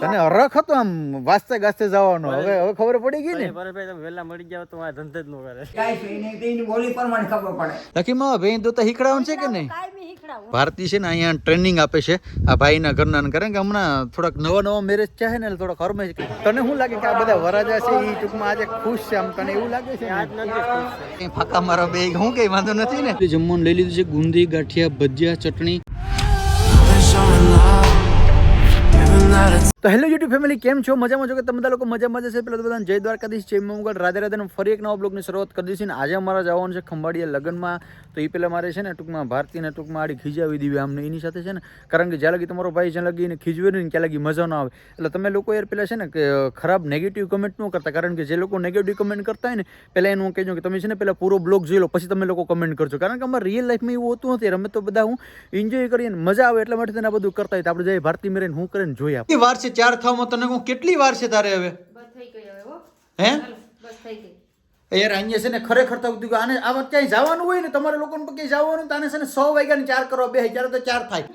તને અરખ હતો આમ વાસ્તે ગાસ્તે જવાનો. હવે હવે ખબર પડી ગઈ ને? ભાઈ તમે વહેલા મળી જાવ તો આ ધંધે જ ન કરે. કાઈ છે નહીં તો એની બોલી પ્રમાણે ખબર પડે. લખીમાં ભાઈ તો શીખડાવવાનું છે કે નહીં? કાંઈ ભારતી છે ને અહીંયા ટ્રેનિંગ આપે છે. આ ભાઈના ઘરના કારણ કે હમણાં થોડાક નવા નવા મેરેજ છે ને થોડાક હરમે છે. તને શું લાગે કે આ બધા વરાજા છે? એ ટૂંકમાં આજે ખુશ છે આમ તને એવું લાગે છે આજ નથી ફાકા મારો બે હું કઈ વાંધો નથી ને? જમવાનું લઈ લીધું છે ગુંદી ગાંઠિયા ભજીયા ચટણી. તો હેલો યુટ્યુબ ફેમિલી કેમ છો? મજામાં છો કે તમે બધા લોકો? મજામાં જશે પેલા તો બધાને જય દ્વારકાધીશ, જય મંગળ. રાધે રાધે ફરી એક નવા બ્લોગની શરૂઆત કરી છે ને આજે અમારા જવાનું છે ખંભાળીયા લગ્નમાં. તો એ પહેલાં મારે છે ને ટૂંકમાં ભારતીને ટૂંકમાં આડી ખીજાવી દીધી આમને એની સાથે છે ને. કારણ કે જ્યાં લગી તમારો ભાઈ જ્યાં લગી એને ખીજવે નહીં ત્યાં લગી મજા ન આવે. એટલે તમે લોકો યાર પેલા છે ને કે ખરાબ નેગેટિવ કમેન્ટ ન કરતા. કારણ કે જે લોકો નેગેટિવ કમેન્ટ કરતા હોય ને પહેલાં એનું કહેજો કે તમે છે ને પહેલાં પૂરો બ્લોગ જોઈ લો, પછી તમે લોકો કમેન્ટ કરજો. કારણ કે અમારા રિયલ લાઈફમાં એવું હોતું નથી. અમે તો બધા હું એન્જોય કરીને મજા આવે એટલા માટે તેને બધું કરતા હોય. તો આપણે જઈએ ભારતી મેરેન હું કરીને જોઈએ કેટલી વાર છે? ચાર થવામાં તને કહું કેટલી વાર છે તારે હવે? બસ થઈ ગઈ હવે હો. હે? બસ થઈ ગઈ. યાર અહીંયા છે ને ખરેખર તો કીધું કે આને આમાં ક્યાંય જવાનું હોય ને તમારે લોકોને પણ ક્યાંય જવાનું તો આને છે ને સો વાગ્યાની ચાર કરવા બે ત્યારે તો ચાર થાય.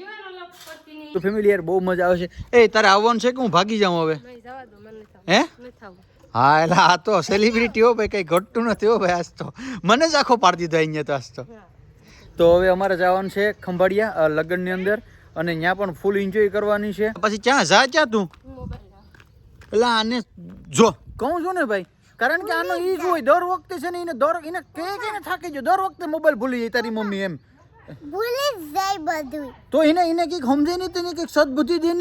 તો ફેમિલી યાર બહુ મજા આવે છે. એ તારે આવવાનું છે કે હું ભાગી જાઉં હવે? નહીં જવા દો મને થાવ. હે? હા એટલે આ તો સેલિબ્રિટી હો ભાઈ કઈ ઘટતું નથી હો ભાઈ આજ તો. મને જ આખો પાડી દીધો અહીંયા તો આજ તો. તો હવે અમારે જવાનું છે ખંભાળિયા લગ્નની અંદર. અને ત્યાં પણ ફૂલ એન્જોય કરવાની છે. પછી ક્યાં જા ક્યાં તું? મોબાઈલ એટલે આને જો. કહું છું ને ભાઈ કારણ કે આનો ઈ જ હોય દર વખતે છે ને એને દર એને કે કે ને થાકી જો દર વખતે મોબાઈલ ભૂલી જાય તારી મમ્મી એમ. ભૂલી જાય બધું તો એને એને કંઈક સમજે નહીં તેને કંઈક સદબુદ્ધિ દે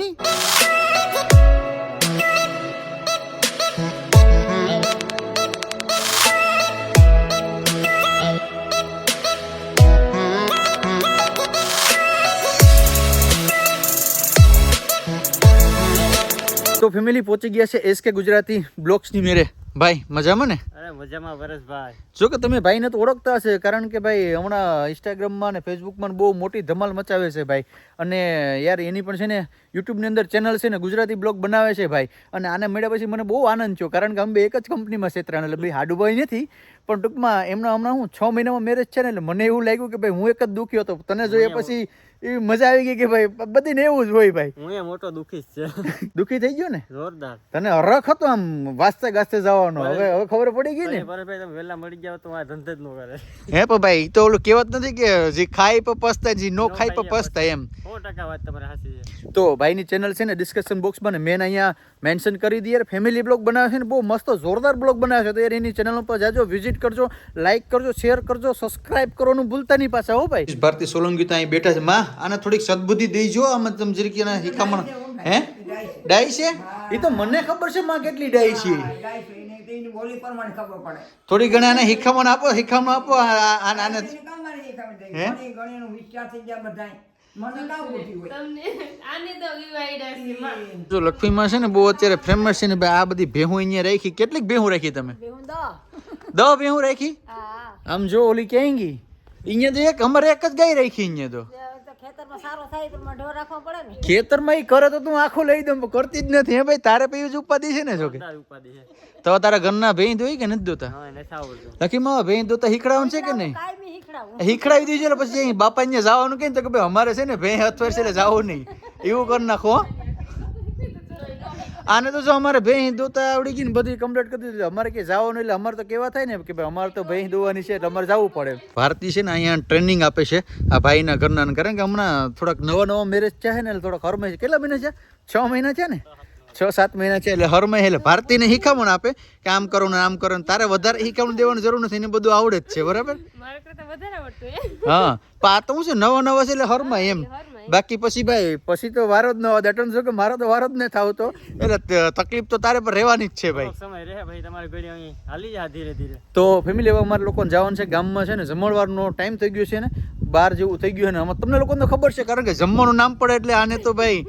તો ફેમિલી પહોંચી ગયા છે. એસકે ગુજરાતી બ્લોક્સની મેરે ભાઈ મજામાં ને? અરે મજામાં વરસભાઈ જો કે તમે ભાઈને તો ઓળખતા હશે કારણ કે ભાઈ હમણાં ઇન્સ્ટાગ્રામમાં ને ફેસબુકમાં બહુ મોટી ધમાલ મચાવે છે ભાઈ. અને યાર એની પણ છે ને યુટ્યુબની અંદર ચેનલ છે ને ગુજરાતી બ્લોગ બનાવે છે ભાઈ. અને આને મળ્યા પછી મને બહુ આનંદ થયો કારણ કે અમે એક જ કંપનીમાં છેતરાણ એટલે ભાઈ હાડુભાઈ નથી. પણ ટૂંકમાં એમના હમણાં હું છ મહિનામાં મેરેજ છે ને એટલે મને એવું લાગ્યું કે ભાઈ હું એક જ દુખ્યો હતો. તને જોઈએ પછી એવી મજા આવી ગઈ કે ભાઈ બધીને એવું જ હોય ભાઈ. હું એ મોટો દુખી જ છે. દુઃખી થઈ ગયો ને? જોરદાર. તને હરખ હતો આમ વાસ્તે ગાસ્તે જવાનો હવે હવે ખબર પડી ગઈ ને? ભાઈ ભાઈ તમે વહેલા મળી જાવ તો આ ધંધે જ ન કરે. હે પણ ભાઈ તો ઓલું કહેવત નથી કે જે ખાય પર પસ્તાય જે નો ખાય પર પસ્તાય એમ. 100% વાત તમારી સાચી છે. તો ભાઈની ચેનલ છે ને ડિસ્કશન બોક્સમાં ને મેન અહીંયા મેન્શન કરી દઈએ યાર ફેમિલી બ્લોગ બનાવ્યો છે ને બહુ મસ્ત જોરદાર બ્લોગ બનાવે છે. તો યાર એની ચેનલ ઉપર જાજો વિઝિટ કરજો લાઈક કરજો શેર કરજો સબસ્ક્રાઇબ કરવાનું ભૂલતા નહીં પાછા હો ભાઈ. ભારતી સોલંકી તો અહીં બેઠા છે. માં આને થોડીક સદબુદ્ધિ દેજો આમાં તમે જરીકી હિકામણ હે ડાઈ છે એ તો મને ખબર છે માં કેટલી ડાઈ છે. થોડી ઘણી આને હિખામણ આપો હિખામણ આપો આ- ખબર હે? જો લક્ષ્મીમાં છે ને બહુ અત્યારે ફેમસ છે ને ભાઈ આ બધી ભેહું અહીંયા રાખી. કેટલીક ભેહું રાખી તમે? દ ભેહું રાખી? આમ જો ઓલી ક્યાંય ગઈ? અહીંયા તો એક અમારે એક જ ગાય રાખી અહીંયા તો. ખેતરમાં એ માં ઢોર રાખવો પડે ને. ખેતરમાં ઈ કરે તો તું આખું લઈ દઉં કરતી જ નથી. હે ભાઈ તારે પછી જ ઉપાધિ છે ને જો કે જોરદાર ઉપાધિ છે. તો તારા ઘરના ભેં દોઈ કે નથી દોતા લખી માં ભેં ધોતા હીખડાવવાનું છે કે નહીં? હીખડાવી. દીધું એટલે પછી અહીં બાપા અહીંયા જવાનું કે તો કે ભાઈ અમારે છે ને ભેં અથવા છે એટલે જવું નહીં. એવું કરી નાખો હો. આને તો જો અમારે ભેં દોતા આવડી ગઈ ને બધી કમ્પ્લીટ કરી દીધી. અમારે કે જવાનું એટલે અમારે તો કેવા થાય ને કે ભાઈ અમારે તો ભેં દોવાની છે એટલે અમારે જવું પડે ભારતી છે ને અહીંયા ટ્રેનિંગ આપે છે. આ ભાઈના ઘરના કારણ કે હમણાં થોડાક નવા નવા મેરેજ છે ને એટલે થોડાક હરમે છે કેટલા મહિના છે છ મહિના છે ને? છ સાત મહિના છે એટલે હર મહિને એટલે ભારતીને શીખામણ આપે કે આમ કરો ને આમ કરો ને તારે વધારે શીખામણ દેવાની જરૂર નથી એને બધું આવડે જ છે બરાબર? મારે કરતા વધારે આવડતું હે હા પણ આ તો હું છે નવા નવા છે એટલે હરમાં એમ. બાકી પછી ભાઈ પછી તો વારો જ ન આવે અટન જો કે મારો તો વારો જ નહીં થાવ તો. એટલે તકલીફ તો તારે પર રહેવાની જ છે ભાઈ. સમય રહે ભાઈ તમારી ઘડી અહીં હાલી જા ધીરે ધીરે. તો ફેમિલી હવે અમારે લોકોને જવાનું છે ગામમાં છે ને જમણવારનો ટાઈમ થઈ ગયો છે ને બાર જેવું થઈ ગયું છે ને તમને લોકોને ખબર છે કારણ કે જમવાનું નામ પડે એટલે આને તો ભાઈ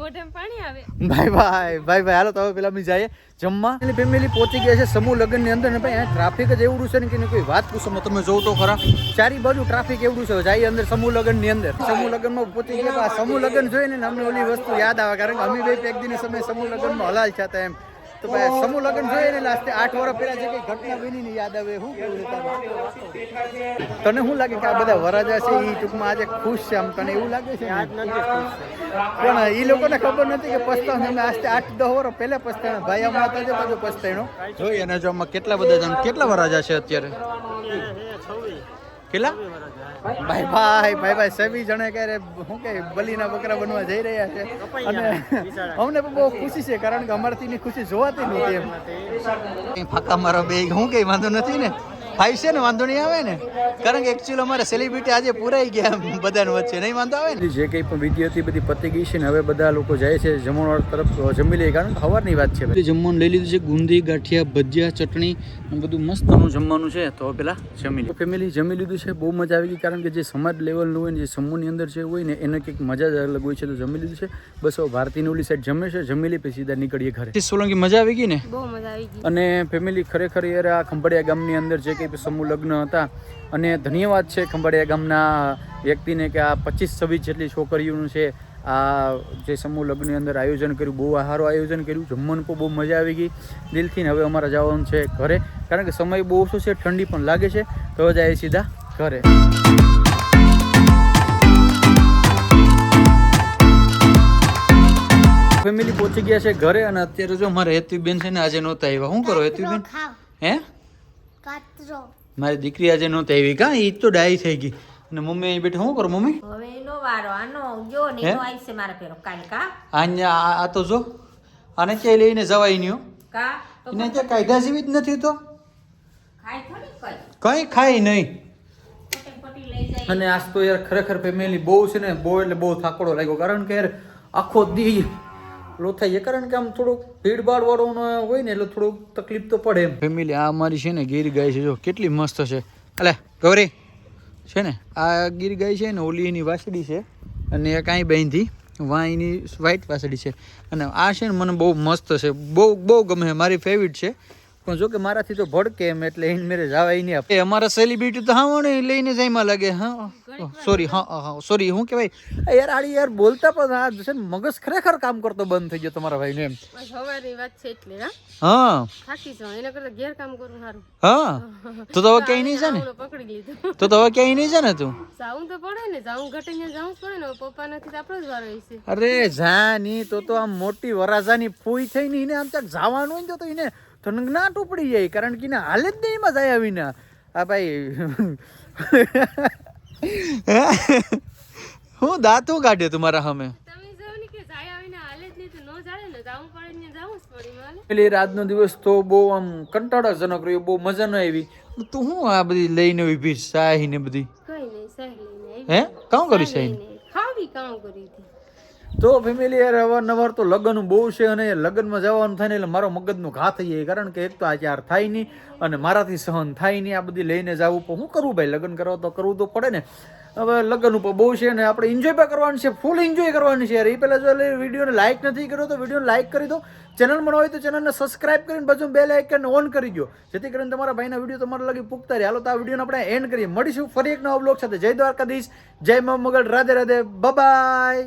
મોઢામાં પાણી આવે. ભાઈ ભાઈ ભાઈ ભાઈ હાલો તો હવે પેલા અમે જઈએ જમવા. એટલે ફેમિલી પહોંચી ગયા છે સમૂહ લગ્નની અંદર ને ભાઈ ટ્રાફિક જ એવડું છે ને કે કોઈ વાત પૂછો તમે જોવો તો ખરા. ચારી બાજુ ટ્રાફિક એવડું છે. જાય અંદર સમૂહ લગ્નની અંદર. સમૂહ લગ્નમાં પહોંચી ગયા સમૂહ લગ્ન જોઈને ને અમને ઓલી વસ્તુ યાદ આવે. કારણ કે અમે ભાઈ એક દિન સમય સમૂહ લગ્નમાં હલાલ થયા હતા એમ. તો ભાઈ સમૂહ લગ્ન જોઈએ ને લાસ્ટ આઠ વર્ષ પહેલા જે કઈ ઘટના બની ને યાદ આવે શું કેવું છે તને શું લાગે કે આ બધા વરાજા છે? એ ટૂંકમાં આજે ખુશ છે આમ તને એવું લાગે છે? આજ. પણ એ લોકોને ખબર નથી કે પસ્તાવ અમે આજથી આઠ દસ વર્ષ પહેલા પસ્તાવ ભાઈ હમણાં તો જે બધું પસ્તાયણો જોઈએ અને જો આમાં કેટલા બધા જણ કેટલા વરાજા છે અત્યારે? કેટલા. ભાઈ ભાઈ ભાઈ ભાઈ સભી જણે ક્યારે શું કે બલીના બકરા બનવા જઈ રહ્યા છે અને. અમને પણ બહુ ખુશી છે કારણ કે અમારથી ખુશી જોવાતી નથી એમ ફાકા મારો બે હું કઈ વાંધો નથી ને થાય છે ને વાંધો નહીં આવે ને? કારણ કે એકચ્યુઅલી અમારે સેલિબ્રિટી આજે પૂરાઈ ગયા બધાને વચ્ચે. નહીં વાંધો આવે ને? જે કંઈ પણ વિધિ હતી બધી પતી ગઈ છે ને હવે બધા લોકો જાય છે જમણવાર તરફ જમી લે. કારણ કે સવારની વાત છે જમવાનું લઈ લીધું છે ગુંદી ગાંઠિયા ભજીયા ચટણી બધું મસ્તનું જમવાનું છે. તો પેલા જમી લીધું ફેમિલી જમી લીધું છે બહુ મજા આવી ગઈ. કારણ કે જે સમાજ લેવલનું હોય ને જે સમૂહની અંદર જે હોય ને એને કંઈક મજા જ અલગ હોય છે તો જમી લીધું છે. બસ હવે ભારતીની ઓલી સાઈડ જમે છે જમી લે પછી સીધા નીકળીએ ઘરે. સોલંકી મજા આવી ગઈ ને? બહુ મજા આવી ગઈ. અને ફેમિલી ખરેખર યાર આ ખંભાળિયા ગામની અંદર જે કંઈ સમૂહ લગ્ન હતા. અને ધન્યવાદ છે ખંભાળિયા ગામના વ્યક્તિને કે આ પચીસ છવ્વીસ જેટલી છોકરીઓનું છે આ જે સમૂહ લગ્નની અંદર આયોજન કર્યું બહુ સારું આયોજન કર્યું જમવાનું પણ બહુ મજા આવી ગઈ. દિલથી હવે અમારે જવાનું છે ઘરે. કારણ કે સમય બહુ ઓછો છે ઠંડી પણ લાગે છે. તો જાય સીધા ઘરે. ફેમિલી પહોંચી ગયા છે ઘરે અને અત્યારે જો મારા હેતુબેન છે ને આજે નહોતા આવ્યા. શું કરો હેતુબેન? બેન હે? કચરો મારી દીકરી આજે નહોતી આવી. કા એ તો ડાઈ થઈ ગઈ. અને મમ્મી અહીં બેઠા શું કરો મમ્મી? હવે એનો વારો આનો જો ને હે? એનો આવશે મારા પેરો કાલ કા? અહીંયા આ આ તો જો. આને ક્યાંય લઈને જવાય નહીં કા? એને ક્યાં કાયદા જેવી જ નથી તો? ખાય થોડી કઈ? કંઈ ખાય નહીં. પટી પટી લઈ જાય. અને આજ તો યાર ખરેખર ફેમિલી બહુ છે ને બહુ એટલે બહુ થાકડો લાગ્યો. કારણ કે યાર આખો દી લો થાય છે. કારણ કે આમ થોડુંક ભીડભાડ વાળું હોય ને એટલે થોડુંક તકલીફ તો પડે એમ. ફેમિલી આ અમારી છે ને ગીર ગાય છે. જો, કેટલી મસ્ત છે. અલે, ગૌરી છે ને, આ ગીર ગાય છે ને ઓલી એની વાસડી છે અને કાંઈ બાંધી વાંયની વ્હાઈટ વાસડી છે. અને આ છે ને મને બહુ મસ્ત છે. બહુ બહુ ગમે મારી ફેવરિટ છે. પણ જો કે મારાથી તો ભડકે એમ એટલે એને મેરે જવાય નહીં આપે અમારા સેલિબ્રિટી તો હા વણે લઈને જઈમાં લાગે હા સોરી હા હા સોરી હું કહેવાય? યાર આડી યાર બોલતા પણ આ છે ને મગજ ખરેખર કામ કરતો બંધ થઈ ગયો તમારા ભાઈને એમ. સવારની વાત છે એટલે હા? હા. થાકી જાઉં એના કરતા ઘેર કામ કરું સારું હા? તો તો હવે ક્યાંય નહીં છે ને પકડી લીધું. તો તો હવે ક્યાંય નહીં છે ને તું? જાવું તો પડે ને જાવું ઘટીને જાવું પડે ને પપ્પા નથી તો આપણો જ વારો હશે. અરે જાની તો તો આમ મોટી વરાજાની ફૂઈ થઈ ને એને આમ ત્યાં જવાનું હોય ને તો એને થનગનાટ ટૂપડી જાય કારણ કે એને હાલે જ નહીં મજા આવીને આ ભાઈ હું દાંતો કાઢ્યો તમારા સામે? તમે જાવ ને કે જાય આવીને હાલે જ નહીં તો ન જાડે ને જાવું પડે ને જાવું જ પડે માલે પેલી રાતનો દિવસ તો બહુ આમ કંટાળાજનક રહ્યો બહુ મજા ન આવી. તું શું આ બધી લઈને ઊભી શાહી ને બધી? હે? કામ કરી શાહી ખાવી કામ કરી હતી. તો ફેમિલી યાર અવારનવાર તો લગ્ન બહુ છે અને લગ્નમાં જવાનું થાય ને એટલે મારો મગજનો ઘા થઈ જાય. કારણ કે એક તો આ ચાર થાય નહીં અને મારાથી સહન થાય નહીં. આ બધી લઈને જવું પણ હું કરું ભાઈ? લગ્ન કરવા તો કરવું તો પડે ને. હવે લગ્ન ઉપર બહુ છે ને આપણે એન્જોય પણ કરવાનું છે ફૂલ એન્જોય કરવાનું છે. યાર એ પહેલાં જો વિડીયોને લાઇક નથી કર્યો તો વિડીયોને લાઇક કરી દો. ચેનલમાં હોય તો ચેનલને સબસ્ક્રાઇબ કરીને બાજુ બે લાઇકન ઓન કરી દો જેથી કરીને તમારા ભાઈના વીડિયો તમારા લગી પૂગતા રહે. હાલો તો આ વિડીયોને આપણે એન્ડ કરીએ. મળીશું ફરી એક નવા બ્લોગ સાથે. જય દ્વારકાધીશ. જય મા મગલ રાધે રાધે. બાય